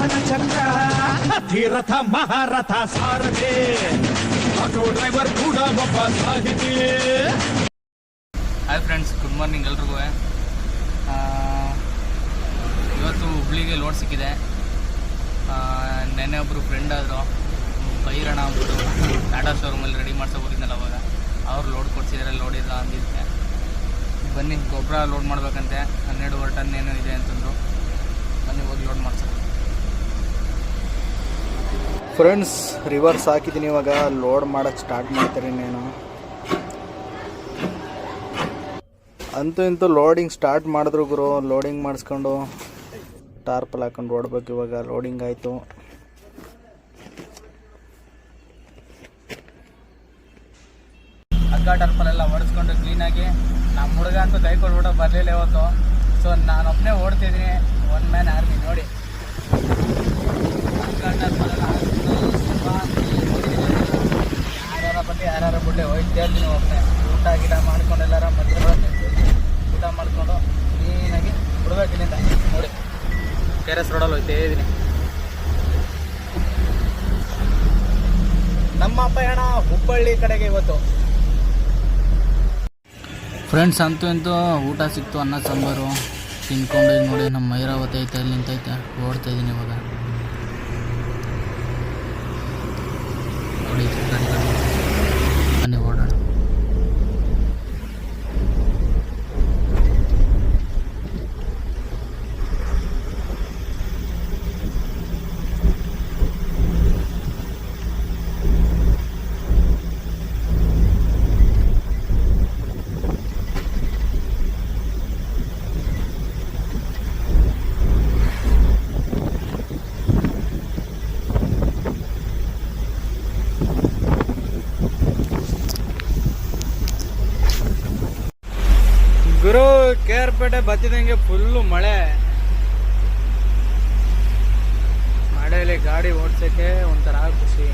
ಜೀವನ ಚಕ್ರ ತೀರಥ ಮಹಾರಥ ಸಾರಥಿ. Auto driver ಕೂಡ ಒಬ್ಬ ಸಾಹಿತಿ. ಹಾಯ್ ಫ್ರೆಂಡ್ಸ್ ಗುಡ್ ಮಾರ್ನಿಂಗ್ ಎಲ್ರಿಗೂ. ಇವತ್ತು ಹುಬ್ಳಿಗೆ ಲೋಡ್ ಸಿಕ್ಕಿದೆ. ಆ, ನೆನ್ನೆ ಒಬ್ಬರು ಫ್ರೆಂಡ್ ಆದರು. ಬೈರಣ ಅಂದ್ಬಿಟ್ಟು ಟಾಟಾ ಶೋರೂಮಲ್ಲಿ ರೆಡಿ ಮಾಡ್ಸೋ ಹೋಗಿದ್ನಲ್ಲ ಅವಾಗ. ಅವ್ರು ಲೋಡ್ ಕೊಡ್ಸಿದ್ದಾರೆ ಲೋಡ್ ಇಲ್ಲ ಅಂದಿದ್ದೆ ಬನ್ನಿ ಗೊಬ್ಬರ ಲೋಡ್ ಮಾಡ್ಬೇಕಂತೆ. ಹನ್ನೆರಡುವರೆ ಟನ್ ಏನೋ ಇದೆ ಅಂತಂದರು. ಬನ್ನಿ ಹೋಗಿ ಲೋಡ್ ಮಾಡ್ಸೋ ಫ್ರೆಂಡ್ಸ್ ರಿವರ್ಸ್ ಹಾಕಿದ್ದೀನಿ ಇವಾಗ. ಲೋಡ್ ಮಾಡೋಕ್ಕೆ ಸ್ಟಾರ್ಟ್ ಮಾಡ್ತಾರೆ ನಾನು ಅಂತೂ ಇಂತೂ ಲೋಡಿಂಗ್ ಸ್ಟಾರ್ಟ್ ಮಾಡಿದ್ರು ಗುರು. ಲೋಡಿಂಗ್ ಮಾಡಿಸ್ಕೊಂಡು ಟಾರ್ಪಲ್ ಹಾಕೊಂಡು ಓಡ್ಬೇಕು ಇವಾಗ. ಲೋಡಿಂಗ್ ಆಯಿತು. ಹಗ್ಗ ಟಾರ್ಪಲೆಲ್ಲ ಓಡಿಸ್ಕೊಂಡು ಕ್ಲೀನಾಗಿ ನಮ್ಮ ಹುಡುಗ ಅಂತೂ ಕೈ ಕೊಡ್ಬಿಟ್ಟು ಬರಲಿಲ್ಲ ಇವತ್ತು. ಸೊ ನಾನೊಬ್ಬನೇ ಓಡ್ತಿದ್ದೀನಿ. ಒನ್ ಮ್ಯಾನ್ ಆರ್ಮಿ ನೋಡಿ ಹಗ್ಗ ಟರ್ಪಲೆಲ್ಲ ಹಾಕ್ಬಿಟ್ಟು ಸ್ವಲ್ಪ ಯಾರ್ಯಾರ ಬಟ್ಟೆ ಯಾರು ಬಟ್ಟೆ ಹೋಗ್ತಾ ಇರ್ತೀನಿ ಒಬ್ಬನೇ ಊಟ ಗಿಡ ಮಾಡ್ಕೊಂಡು ಎಲ್ಲಾರ ಮಧ್ಯ ಊಟ ಮಾಡ್ಕೊಂಡು ಕ್ಲೀನಾಗಿ ಬಿಡ್ಬೇಕು ಇಲ್ಲಿಂದ. ನೋಡಿ, ಟೆರೆಸ್ ರೋಡಲ್ಲಿ ಹೋಯ್ತೇ ಇದ್ದೀನಿ ನಮ್ಮ ಪಯಣ ಹುಬ್ಬಳ್ಳಿ ಕಡೆಗೆ ಇವತ್ತು. ಫ್ರೆಂಡ್ಸ್ ಅಂತೂ ಅಂತೂ ಊಟ ಸಿಕ್ತು, ಅನ್ನ, ಸಾಂಬಾರು. ತಿನ್ಕೊಂಡು ನೋಡಿ, ನಮ್ಮ ಮೈರಾವತಿ ಐತೆ, ಅಲ್ಲಿ ನಿಂತೈತೆ. ಓಡ್ತಾ ಇದ್ದೀನಿ ಇವಾಗ. ನೋಡಿ ಗಾಡಿ ಗಾಡಿ. ಬನ್ನಿ ಓಡೋಣ ಗುರು ಕೆ ಆರ್ ಪೇಟೆ ಬತ್ತಿದಂಗೆ ಫುಲ್ಲು ಮಳೆ. ಮಳೆಯಲ್ಲಿ ಗಾಡಿ ಓಡ್ಸೋಕ್ಕೆ ಒಂಥರ ಖುಷಿ.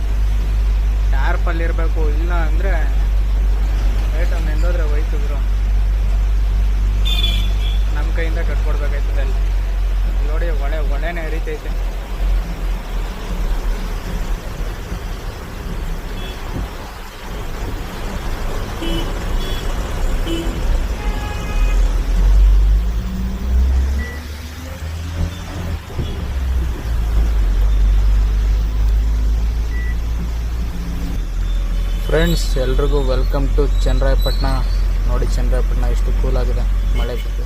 ಟಾರ್ಪಲ್ಲಿ ಇರಬೇಕು, ಇಲ್ಲ ಅಂದರೆ ಐಟಮ್ ಎಂದೋದ್ರೆ ಹೋಯ್ತಿದ್ರು ನಮ್ಮ ಕೈಯಿಂದ ಕಟ್ಕೊಡ್ಬೇಕಾಯ್ತದೆ ಅಲ್ಲಿ. ನೋಡಿ, ಒಳೆ, ಒಳೆನೇ ಹರಿತೈತೆ. ಫ್ರೆಂಡ್ಸ್ ಎಲ್ರಿಗೂ ವೆಲ್ಕಮ್ ಟು ಚನ್ನರಾಯಪಟ್ಟಣ ನೋಡಿ ಚನ್ನರಾಯಪಟ್ಟಣ ಎಷ್ಟು ಕೂಲ್ ಆಗಿದೆ, ಮಳೆ ಬಿಟ್ಟು.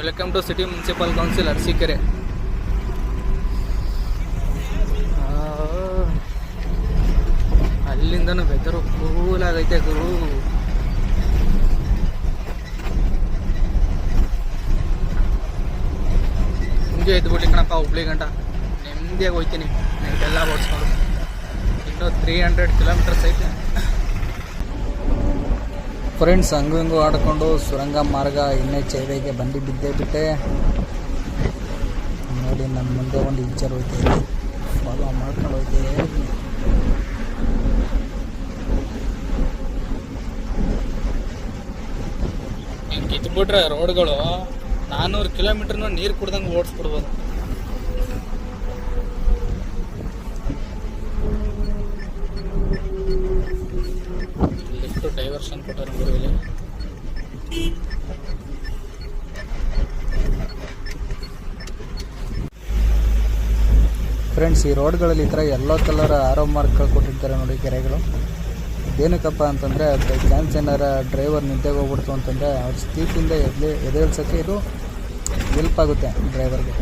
Welcome to city municipal council Arsikere. ಅಲ್ಲಿಂದನೂ weather cool ಆಗೈತೆ ಗುರು. ಹಿಂಗೆ ಎದ್ಬಿಡ್ಲಿ ಕಣಪ್ಪ ಹುಬ್ಳಿ ಗಂಟ. ನೆಮ್ಮದಿಯಾಗಿ ಹೋಗ್ತೀನಿ ನೈಟೆಲ್ಲ ಓಡಿಸ್ಕೊಂಡು. ಇನ್ನೂ ತ್ರೀ ಹಂಡ್ರೆಡ್ ಕಿಲೋಮೀಟರ್ಸ್ ಐತೆ. ಫ್ರೆಂಡ್ಸ್ ಹಂಗು ಹಿಂಗು ಆಡಿಕೊಂಡು ಸುರಂಗ ಮಾರ್ಗ ಇನ್ನೇ ಚೈವೈಗೆ ಬಂದು ಬಿದ್ದೇ ಬಿಟ್ಟೆ. ನೋಡಿ ನನ್ನ ಮುಂದೆ ಒಂದು ಇಂಚರ್ ಹೋಯ್ತು. ಫಾಲೋ ಮಾಡ್ಕೊಂಡು ಹೋಯ್ತೆ. ಹಿಂಗೆ ಕಿತ್ಬಿಟ್ರೆ ರೋಡ್ಗಳು ನಾನ್ನೂರು ಕಿಲೋಮೀಟರ್ನ ನೀರು ಕುಡ್ದಂಗೆ ಓಡಿಸ್ಬಿಡ್ಬೋದು. ಡೈವರ್ಷನ್ ಫ್ರೆಂಡ್ಸ್ ಈ ರೋಡ್ಗಳಲ್ಲಿ ಈ ಥರ ಎಲ್ಲೋ ಕಲರ್ ಆರೋ ಮಾರ್ಕ್ ಕೊಟ್ಟಿರ್ತಾರೆ ನೋಡಿ ಕೆರೆಗಳು. ಏನಕ್ಕಪ್ಪ ಅಂತಂದರೆ ಚಾನ್ಸ್ ಏನಾರ ಡ್ರೈವರ್ ನಿದ್ದೆಗೆ ಹೋಗ್ಬಿಡ್ತು ಅಂತಂದರೆ, ಅವ್ರ ಸ್ಥಿತಿಯಿಂದ ಎದ್ಲಿ ಎದುರಿಸೋಕೆ ಇದು ಹೆಲ್ಪ್ ಆಗುತ್ತೆ ಡ್ರೈವರ್ಗೆ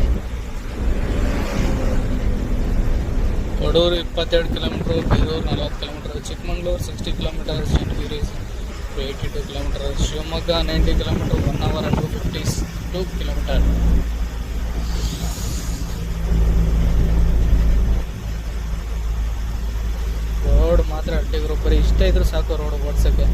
ಕೊಡೂರು ಇಪ್ಪತ್ತೆರಡು ಕಿಲೋಮೀಟ್ರು ಬೀರೂರು ನಲವತ್ತು kilometre Chikmagalur sixty kilometre Shivagiri eighty two kilometre Shivamogga ninety kilometre one hour to fifty two kilometre road ಮಾತ್ರ ಅಡ್ಡಿಗಳು ಬರೀ ಇಷ್ಟ ಇದ್ರೆ ಸಾಕು ರೋಡ್ ಓಡ್ಸೋಕ್ಕೆ.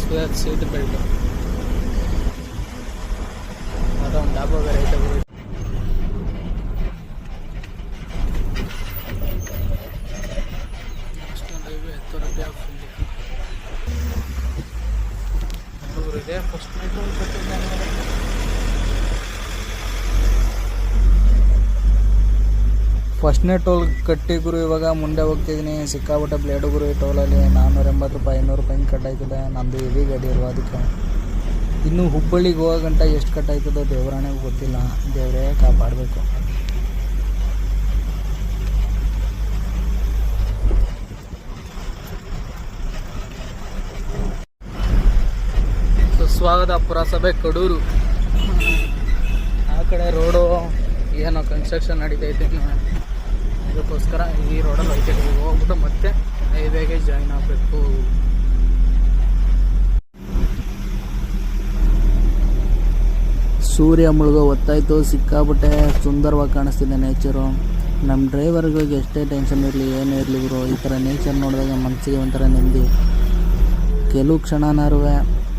for that because we have see the building. Around above right above. ಇದೆ first ಫಸ್ಟ್ನೇ toll ಕಟ್ಟಿ ಗುರು, ಇವಾಗ ಮುಂದೆ ಹೋಗ್ತಿದ್ದೀನಿ ಸಿಕ್ಕಾಬಿಟ್ಟೆ ಬ್ಲೇಡು ಗುರು, ಈ ಟೋಲಲ್ಲಿ ನಾನ್ನೂರ ಎಂಬತ್ತು ರೂಪಾಯಿ, ಐನೂರು ರೂಪಾಯಿ ಕಟ್ಟಾಯ್ತದೆ ನಂದು ಹೆವಿ ಗಾಡಿ ಇರುವ ಅದಕ್ಕೆ. ಇನ್ನು ಹುಬ್ಬಳ್ಳಿಗೆ ಹೋಗೋ ಗಂಟ ಎಷ್ಟು ಕಟ್ಟಾಯ್ತದೋ ದೇವರಾಣೆಗೆ ಗೊತ್ತಿಲ್ಲ. ದೇವರೇ ಕಾಪಾಡಬೇಕು. ಸುಸ್ವಾಗತ ಪುರಸಭೆ ಕಡೂರು. ಆ ಕಡೆ ರೋಡು ಏನೋ ಕನ್ಸ್ಟ್ರಕ್ಷನ್ ನಡೀತೈತೆ ಅದಕ್ಕೋಸ್ಕರ ಈ ರೋಡಲ್ಲಿ ಹೋಗ್ತಿದ್ದೀವಿ ಹೋಗ್ಬಿಟ್ಟು ಮತ್ತೆ ಹೈವೇಗೆ ಜಾಯಿನ್ ಆಗಬೇಕು. ಸೂರ್ಯ ಮುಳುಗೋ ಹೊತ್ತಾಯ್ತು ಸಿಕ್ಕಾಬಿಟ್ಟೆ ಸುಂದರವಾಗಿ ಕಾಣಿಸ್ತಿದೆ ನೇಚರು ನಮ್ಮ ಡ್ರೈವರ್ಗಳಿಗೆ ಎಷ್ಟೇ ಟೆನ್ಷನ್ ಇರಲಿ, ಏನೇ ಇರಲಿ ಗುರು ಈ ಥರ ನೇಚರ್ ನೋಡಿದಾಗ ಮನಸ್ಸಿಗೆ ಒಂಥರ ನೆಮ್ಮದಿ. ಕೆಲವು ಕ್ಷಣನಾರು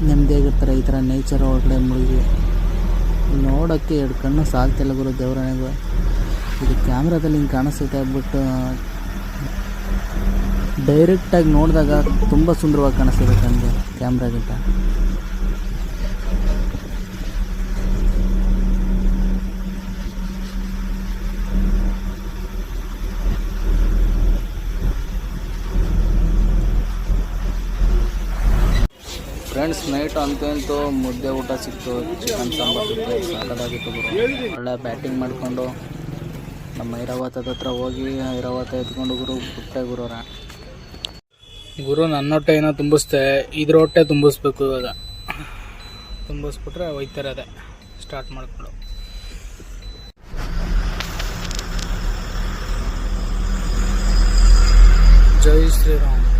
ನೆಮ್ಮದಿಯಾಗಿರ್ತಾರೆ ಈ ಥರ ನೇಚರ್ ಒಳಗಡೆ ಮುಳುಗಿ. ನೋಡೋಕ್ಕೆ ಎರಡು ಕಣ್ಣು ಸಾಲ್ತಿಲ್ಲ ಗುರು ದೇವರಾಣೆಗೂ ಇದು ಕ್ಯಾಮ್ರಾದಲ್ಲಿ ಹಿಂಗೆ ಕಾಣಿಸ್ತೈತೆ, ಬಟ್ ಡೈರೆಕ್ಟಾಗಿ ನೋಡಿದಾಗ ತುಂಬ ಸುಂದರವಾಗಿ ಕಾಣಿಸ್ತದೆ ನನಗೆ ಕ್ಯಾಮ್ರಾಗಿಂತ. ಫ್ರೆಂಡ್ಸ್ ನೈಟ್ ಅಂತೂ ಮುದ್ದೆ ಊಟ ಸಿಕ್ತು ಚಿಕನ್ ಸಾಂಬಾರು ಸಿಕ್ತು ಒಳ್ಳೆ ಬ್ಯಾಟಿಂಗ್ ಮಾಡಿಕೊಂಡು ನಮ್ಮ ಐರಾವತದ ಹತ್ರ ಹೋಗಿ ಐರಾವತ ಎತ್ಕೊಂಡು ಗುರು ಬಿಟ್ಟೆ ಗುರುರ. ಗುರು, ನನ್ನ ಹೊಟ್ಟೆ ಏನೋ ತುಂಬಿಸ್ತೆ. ಇದ್ರ ಹೊಟ್ಟೆ ತುಂಬಿಸ್ಬೇಕು ಇವಾಗ. ತುಂಬಿಸ್ಬಿಟ್ರೆ ಒಯ್ತಾರೆ ಅದೇ. ಸ್ಟಾರ್ಟ್ ಮಾಡಿಕೊಡು. ಜೈ ಶ್ರೀರಾಮ್.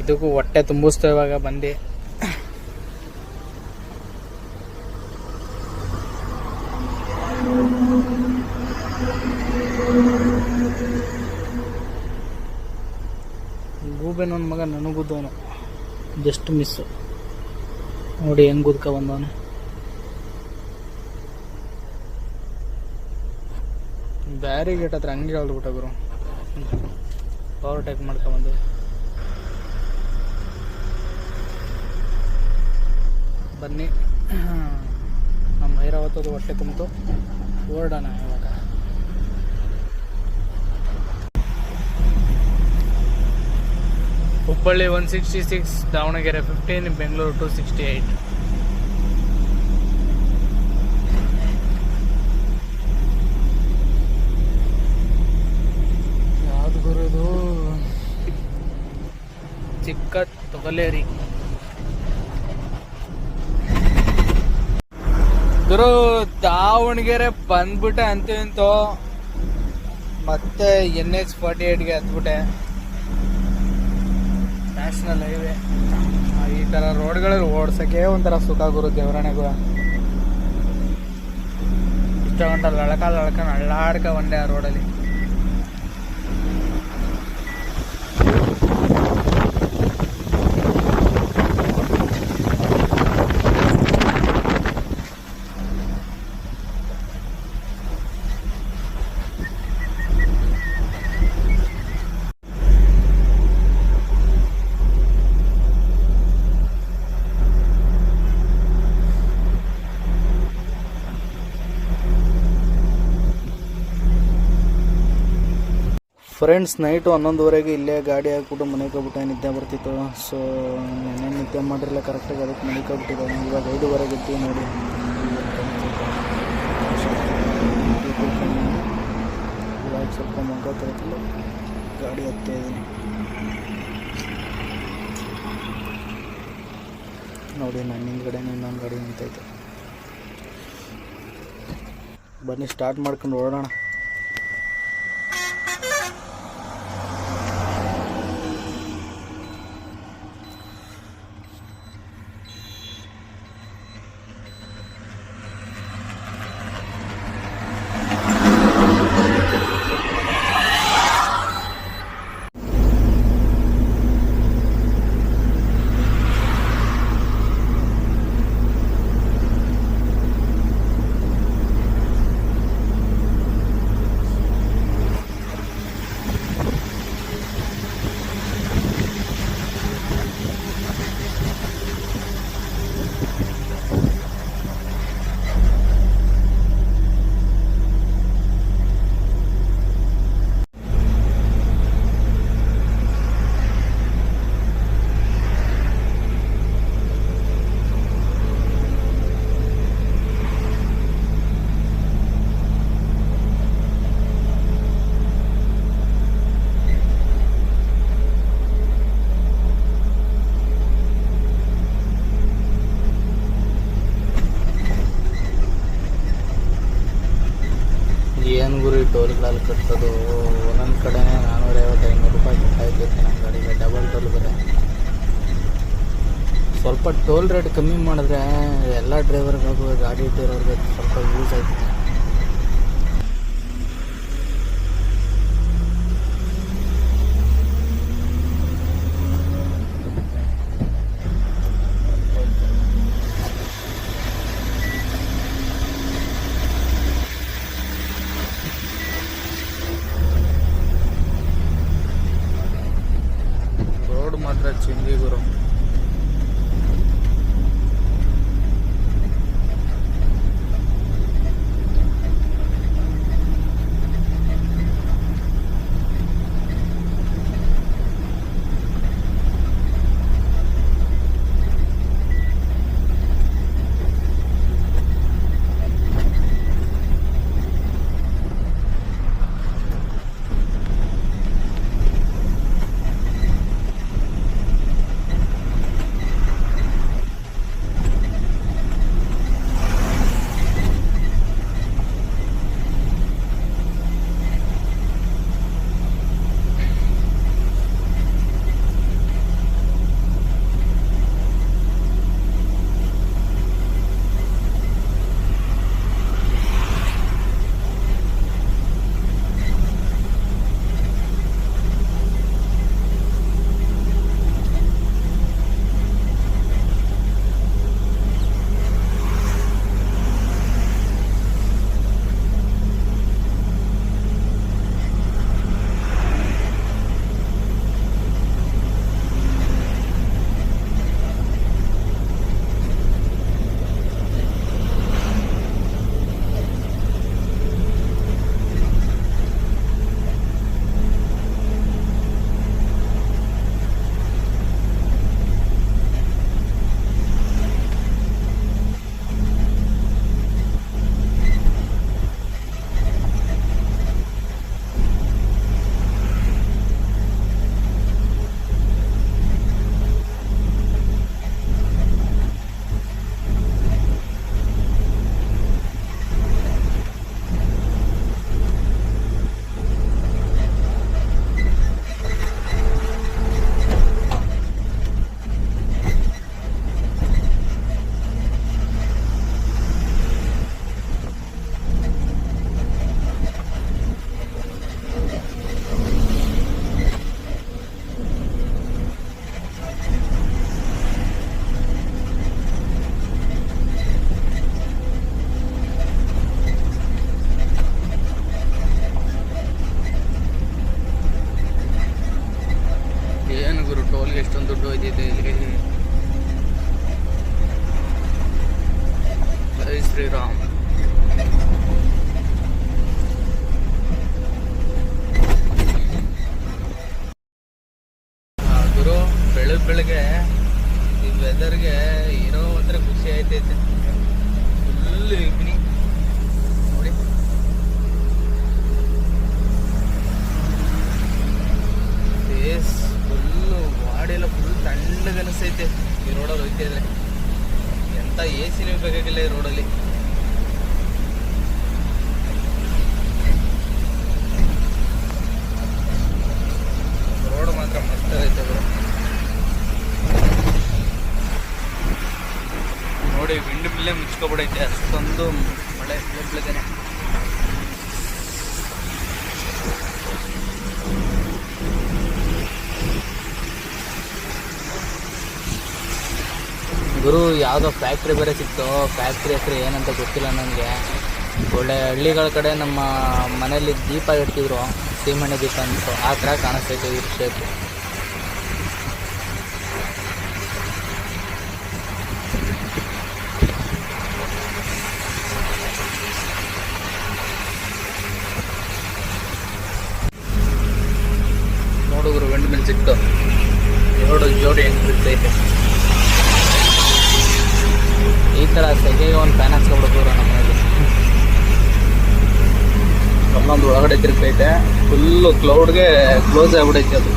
ಇದಕ್ಕೂ ಹೊಟ್ಟೆ ತುಂಬಿಸ್ತೇವೆ ಇವಾಗ ಬಂದು. ಗೂಬೆ ನನ್ನ ಮಗ ನನಗುದ್ದವನು ಜಸ್ಟ್ ಮಿಸ್ಸು. ನೋಡಿ ಹೆಂಗ್ ಗುದ್ಕ ಬಂದವನು. ಬ್ಯಾರಿಗೇಟ್ ಹತ್ರ ಹಂಗೆ ಹೇಳ್ಬಿಟ್ಟ ಗುರು. ಪವರ್ ಟೈಪ್ ಮಾಡ್ಕೊಂಬಂದು ಬನ್ನಿ. ನಮ್ಮ ಐರಾವತದ ಹೊಟ್ಟೆ ತುಂಬಿತು. ಹೊರಡೋಣ ಇವಾಗ. Hubballi one sixty six Davanagere fifteen Bengaluru two sixty eight ಯಾವ್ದು ಗುರುದು ಚಿಕ್ಕ ತೊಗಲೇರಿ. ಗುರು, ದಾವಣಗೆರೆ ಬಂದ್ಬಿಟ್ಟೆ ಅಂತ ಮತ್ತೆ ಎನ್ ಎಚ್ ಫಾರ್ಟಿ ಏಟ್ಗೆ ಹತ್ಬಿಟ್ಟೆ. ನ್ಯಾಷನಲ್ ಹೈವೇ ಈ ಥರ ರೋಡ್ಗಳಲ್ಲಿ ಓಡ್ಸೋಕ್ಕೆ ಒಂಥರ ಸುಖ ಗುರು ದೇವರಾಣೆಗೂ ಇಷ್ಟ ಗಂಟ ಲಳಕ ಲಳಕ ಅಳ್ಳಾಡ್ಕ ಒಂದೇ ಆ ರೋಡಲ್ಲಿ. ಫ್ರೆಂಡ್ಸ್ ನೈಟು ಹನ್ನೊಂದುವರೆಗೆ ಇಲ್ಲೇ ಗಾಡಿ ಹಾಕ್ಬಿಟ್ಟು ಮನೆಗೆ ಹೋಗ್ಬಿಟ್ಟೆ ನಿದ್ದೆ ಬರ್ತಿತ್ತು? ಸೊ ನೆನ್ನೆ ನಿದ್ದೆ ಮಾಡಿರಲ್ಲ ಕರೆಕ್ಟಾಗಿ ಅದಕ್ಕೆ ಮನೆಗೆ ಹೋಗ್ಬಿಟ್ಟಿದ್ದೆ. ಇವಾಗ ಐದುವರೆಗೆ ಇದ್ದೀವಿ ನೋಡಿ. ಇವಾಗ ಸ್ವಲ್ಪ ಮಗ ಗಾಡಿ ಹತ್ತಾ ಇದ್ದೀನಿ. ನೋಡಿ ನನ್ನ ಹಿಂದ್ಗಡೆ ಇನ್ನೊಂದು ಗಾಡಿ ನಿಂತೈತೆ. ಬನ್ನಿ ಸ್ಟಾರ್ಟ್ ಮಾಡ್ಕೊಂಡು ಓಡೋಣ. ಸ್ವಲ್ಪ ಟೋಲ್ ರೇಟ್ ಕಮ್ಮಿ ಮಾಡಿದ್ರೆ ಎಲ್ಲ ಡ್ರೈವರ್ಗಳಿಗೂ ಗಾಡಿ ಇಟ್ಟಿರೋರಿಗೆ ಸ್ವಲ್ಪ ಯೂಸ್ ಆಯ್ತದೆ. ಎಷ್ಟೊಂದು ದುಡ್ಡು ಹೋಯ್ತೈತೆ ಇಲ್ಲಿ ಜೈ ಶ್ರೀರಾಮ್ ಆ, ಗುರು ಬೆಳಗ್ ಬೆಳಗ್ಗೆ ಈ ವೆದರ್ಗೆ ಏನೋ ಒಂಥರ ಖುಷಿ ಆಯ್ತೈತೆ ಫುಲ್ ಈವ್ನಿಂಗ್ ನೋಡಿ। ಫೇಸ್ ಫುಲ್ಲು ಬಾಡಿ ಎಲ್ಲ ಫುಲ್ ತಣ್ಣಗೆ ಅನಿಸ್ತೈತೆ. ಈ ರೋಡಲ್ಲಿ ಹೋಗ್ತಾ ಇದ್ರೆ. ಎಂತ ಎ ಸಿನೇ ಬೇಕಾಗಿಲ್ಲ ಈ ರೋಡಲ್ಲಿ ರೋಡ್ ಮಾತ್ರ ನೋಡಿ ಮುಚ್ಕೊಬಿಡೈತೆ. ಅಷ್ಟೊಂದು ಮಳೆ ಬೆಳಗ್ಗೆನೆ ಗುರು, ಯಾವುದೋ ಫ್ಯಾಕ್ಟ್ರಿ ಬೇರೆ ಸಿಕ್ತು ಫ್ಯಾಕ್ಟ್ರಿ ಹೆಸರು ಏನಂತ ಗೊತ್ತಿಲ್ಲ ನನಗೆ ಒಳ್ಳೆ ಹಳ್ಳಿಗಳ ಕಡೆ ನಮ್ಮ ಮನೇಲಿ ದೀಪ ಇಡ್ತಿದ್ರು ಸೀಮೆಣ್ಣೆ ದೀಪ ಅಂತ. ಆ ಥರ ಕಾಣಿಸ್ತೈತೆ ಈ ಶೇಪ್ ಹನ್ನೊಂದು ಒಳಗಡೆ ಫುಲ್ ಫುಲ್ಲು ಕ್ಲೌಡ್ಗೆ ಕ್ಲೋಸ್ ಆಗ್ಬಿಡೈತೆ ಅದು.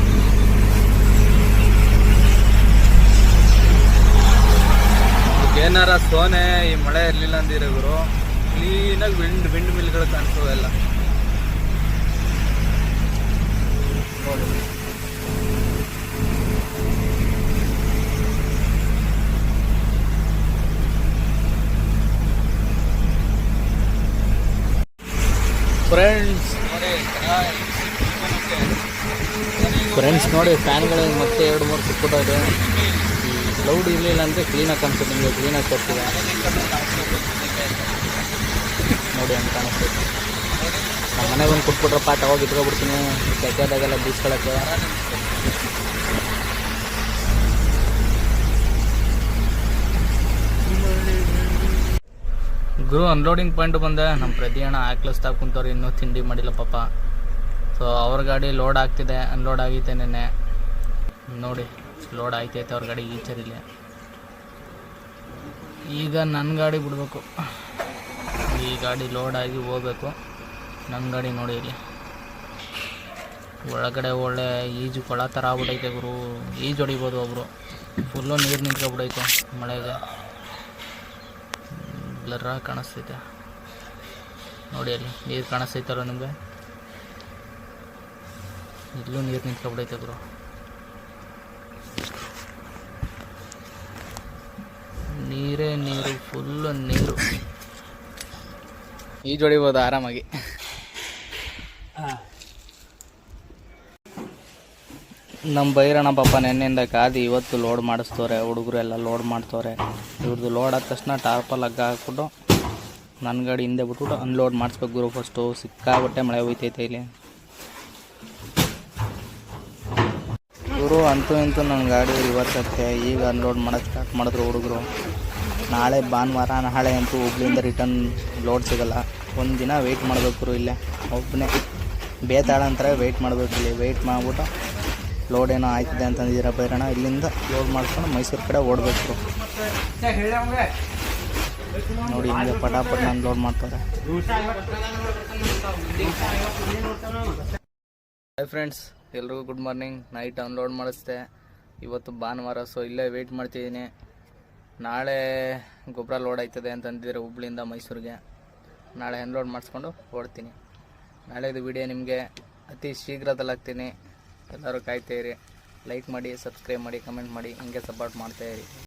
ಏನಾರ ಸೋನೆ ಈ ಮಳೆ ಇರಲಿಲ್ಲ ಅಂದಿರೋರು ಕ್ಲೀನಾಗಿ ವಿಂಡ್ ವಿಂಡ್ ಮಿಲ್ಗಳು ಕಾಣಿಸೋದೆಲ್ಲ. ಫ್ರೆಂಡ್ಸ್ ಫ್ರೆಂಡ್ಸ್ ನೋಡಿ ಫ್ಯಾನ್ಗಳು ಮತ್ತೆ ಎರಡು ಮೂರು ಸಿಕ್ಬಿಟ್ಟವ್ರೆ ಲೌಡ್ ಇರಲಿಲ್ಲ ಅಂದರೆ ಕ್ಲೀನಾಗಿ ಕಾಣಿಸುತ್ತೆ ನಿಮಗೆ ಕ್ಲೀನಾಗಿ ಕೊಡ್ತೀವಿ ನೋಡಿ ಅಂತ ಕಾಣಿಸ್ತೈತೆ ನಮ್ಮ ಮನೆಗೆ ಒಂದು ಕೊಟ್ಬಿಟ್ರಪ್ಪ, ತಗೋಗಿ ಇಟ್ಕೊಬಿಡ್ತೀನಿ. ಕೆಟ್ಟದಾಗೆಲ್ಲ ಬೀಸ್ಕೊಳಕ್ಕೆ. ಗುರು ಅನ್ಲೋಡಿಂಗ್ ಪಾಯಿಂಟ್ ಬಂದೆ. ನಮ್ಮ ಪ್ರತಿ ಅಣ್ಣ ಹಾಕ್ಲಿಸ್ತಾ ಕುಂತವ್ರು ಇನ್ನೂ ತಿಂಡಿ ಮಾಡಿಲ್ಲ ಪಾಪ. ಸೊ ಅವ್ರ ಗಾಡಿ ಲೋಡ್ ಆಗ್ತಿದೆ. ಅನ್ಲೋಡ್ ಆಗೈತೆ ನೆನೆ ನೋಡಿ ಲೋಡ್ ಆಯ್ತೈತೆ ಅವ್ರ ಗಾಡಿ ಈಚರಿಲ್ಲ ಈಗ ನನ್ನ ಗಾಡಿ ಬಿಡಬೇಕು. ಈ ಗಾಡಿ ಲೋಡ್ ಆಗಿ ಹೋಗ್ಬೇಕು. ನನ್ನ ಗಾಡಿ ನೋಡಿ ಇಲ್ಲಿ. ಒಳಗಡೆ ಒಳ್ಳೆ ಈಜು ಕೊಳ ಥರ ಆಗ್ಬಿಟೈತೆ ಗುರು. ಈಜು ಹೊಡಿಬೋದು ಒಬ್ಬರು ಫುಲ್ಲು ನೀರು ನಿಂತ್ಕೊಬಿಡೈತೆ ಮಳೆಗೆ. ಬ್ಲರ್ರಾಗಿ ಕಾಣಿಸ್ತೈತೆ ನೋಡಿ ಅಲ್ಲಿ ನೀರು ಕಾಣಿಸ್ತೈತಲ್ಲ ನಿಮಗೆ? ಇಲ್ಲೂ ನೀರು ನಿಂತ್ಕೊಬಿಡೈತೆ ಗುರು. ನೀರೇ ನೀರು ಫುಲ್ಲು ನೀರು. ಈಜು ಹೊಡಿಬೋದು ಆರಾಮಾಗಿ. ನಮ್ಮ ಬೈರಣ್ಣ ಪಾಪ ನೆನ್ನೆಯಿಂದ ಕಾದಿ ಇವತ್ತು ಲೋಡ್ ಮಾಡಿಸ್ತವ್ರೆ ಹುಡುಗರು ಎಲ್ಲ ಲೋಡ್ ಮಾಡ್ತವ್ರೆ ಇವ್ರದ್ದು ಲೋಡ್ ಆದ ತಕ್ಷಣ ಟಾರ್ಪಲ್ ಹಗ್ಗ ಹಾಕ್ಬಿಟ್ಟು ನನ್ನ ಗಾಡಿ ಹಿಂದೆ ಬಿಟ್ಬಿಟ್ಟು ಅನ್ಲೋಡ್ ಮಾಡಿಸ್ಬೇಕು ಗುರು ಫಸ್ಟು ಸಿಕ್ಕಾಬಟ್ಟೆ ಮಳೆ ಹೋಯ್ತೈತೆ ಇಲ್ಲಿ. ಗುರು, ಅಂತೂ ಇಂತೂ ನನ್ನ ಗಾಡಿ ಇವತ್ತಕ್ಕೆ ಈಗ ಅನ್ಲೋಡ್ ಮಾಡೋಕ್ಕೆ ಸ್ಟಾರ್ಟ್ ಮಾಡಿದ್ರು ಹುಡುಗರು. ನಾಳೆ ಭಾನುವಾರ, ನಾಳೆ ಅಂತೂ ಹುಬ್ಳಿಯಿಂದ ರಿಟರ್ನ್ ಲೋಡ್ ಸಿಗಲ್ಲ. ಒಂದು ದಿನ ವೆಯ್ಟ್ ಮಾಡಬೇಕು ಇಲ್ಲೇ. ಒಬ್ಬನೇ ಬೇತಾಳ ಅಂತಾರೆ ವೆಯ್ಟ್ ಮಾಡಬೇಕು ಇಲ್ಲಿ. ವೆಯ್ಟ್ ಮಾಡಿಬಿಟ್ಟು ಲೋಡ್ ಏನೋ ಆಯ್ತಿದೆ ಅಂತಂದಿದ್ದೀರ ಬೈರಣ ಇಲ್ಲಿಂದ ಲೋಡ್ ಮಾಡ್ಕೊಂಡು ಮೈಸೂರು ಕಡೆ ಓಡಬೇಕು. ನೋಡಿ ಹಿಂಗೆ ಪಟಾಪಟ್ ನಾನು ಲೋಡ್ ಮಾಡ್ತಾರೆ. ಹಾಯ್ ಫ್ರೆಂಡ್ಸ್ ಎಲ್ರಿಗೂ ಗುಡ್ ಮಾರ್ನಿಂಗ್ ನೈಟ್ ಅನ್ಲೋಡ್ ಮಾಡಿಸ್ದೆ. ಇವತ್ತು ಭಾನುವಾರ ಸೊ ಇಲ್ಲೇ ವೆಯ್ಟ್ ಮಾಡ್ತಿದ್ದೀನಿ. ನಾಳೆ ಗೊಬ್ಬರ ಲೋಡ್ ಆಯ್ತದೆ ಅಂತಂದಿದ್ರೆ ಹುಬ್ಳಿಯಿಂದ ಮೈಸೂರಿಗೆ. ನಾಳೆ ಅನ್ಲೋಡ್ ಮಾಡಿಸ್ಕೊಂಡು ಓಡ್ತೀನಿ. ನಾಳೆದು ವಿಡಿಯೋ ನಿಮಗೆ ಅತಿ ಶೀಘ್ರದಲ್ಲಿ ಹಾಕ್ತೀನಿ ಎಲ್ಲರೂ ಕಾಯ್ತಾ ಇರಿ. ಲೈಕ್ ಮಾಡಿ ಸಬ್ಸ್ಕ್ರೈಬ್ ಮಾಡಿ ಕಮೆಂಟ್ ಮಾಡಿ ಹಿಂಗೆ ಸಪೋರ್ಟ್ ಮಾಡ್ತಾಯಿರಿ